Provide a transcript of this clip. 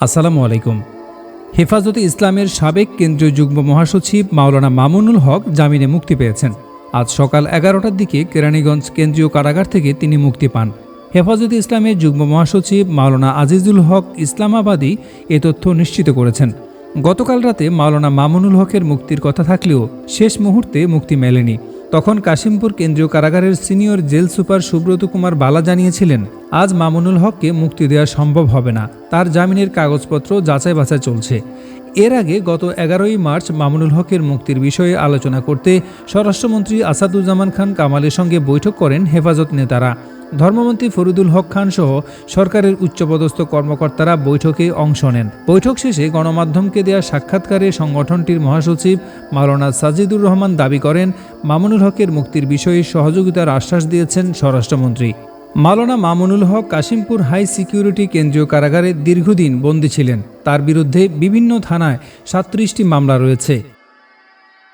আসসালামু আলাইকুম। হেফাজতে ইসলামের সাবেক কেন্দ্রীয় যুগ্ম মহাসচিব মাওলানা মামুনুল হক জামিনে মুক্তি পেয়েছেন। আজ সকাল এগারোটার দিকে কেরানীগঞ্জ কেন্দ্রীয় কারাগার থেকে তিনি মুক্তি পান। হেফাজতে ইসলামের যুগ্ম মহাসচিব মাওলানা আজিজুল হক ইসলামাবাদী এ তথ্য নিশ্চিত করেছেন। গতকাল রাতে মাওলানা মামুনুল হকের মুক্তির কথা থাকলেও শেষ মুহূর্তে মুক্তি মেলেনি। তখন কাশিমপুর কেন্দ্রীয় কারাগারের senior jail super Subrata Kumar Bala জানিয়েছিলেন আজ মামুনুল হককে মুক্তি দেওয়া সম্ভব হবে না। তার জামিনের কাগজপত্র যাচাই বাছাই চলছে। এর আগে গত এগারোই মার্চ মামুনুল হকের মুক্তির বিষয়ে আলোচনা করতে স্বরাষ্ট্রমন্ত্রী আসাদুজ্জামান খান কামালের সঙ্গে বৈঠক করেন হেফাজত নেতারা। ধর্মমন্ত্রী ফরিদুল হক খান সহ সরকারের উচ্চপদস্থ কর্মকর্তারা বৈঠকে অংশ নেন। বৈঠক শেষে গণমাধ্যমকে দেওয়া সাক্ষাৎকারে সংগঠনটির মহাসচিব মাওলানা সাজিদুর রহমান দাবি করেন, মামুনুল হকের মুক্তির বিষয়ে সহযোগিতার আশ্বাস দিয়েছেন স্বরাষ্ট্রমন্ত্রী। মাওলানা মামুনুল হক কাশিমপুর হাই সিকিউরিটি কেন্দ্রীয় কারাগারে দীর্ঘদিন বন্দী ছিলেন। তার বিরুদ্ধে বিভিন্ন থানায় সাত্রিশটি মামলা রয়েছে।